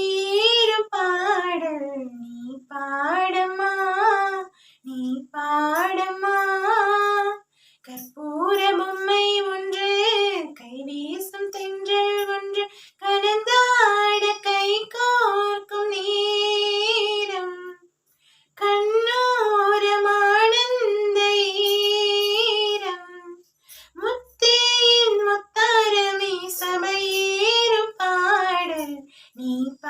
ஈரும் பாடல் நீ பாடமா? நீ பாடமா? கற்பூர பொம்மை ஒன்று கைவீசும் தென்றே 泥巴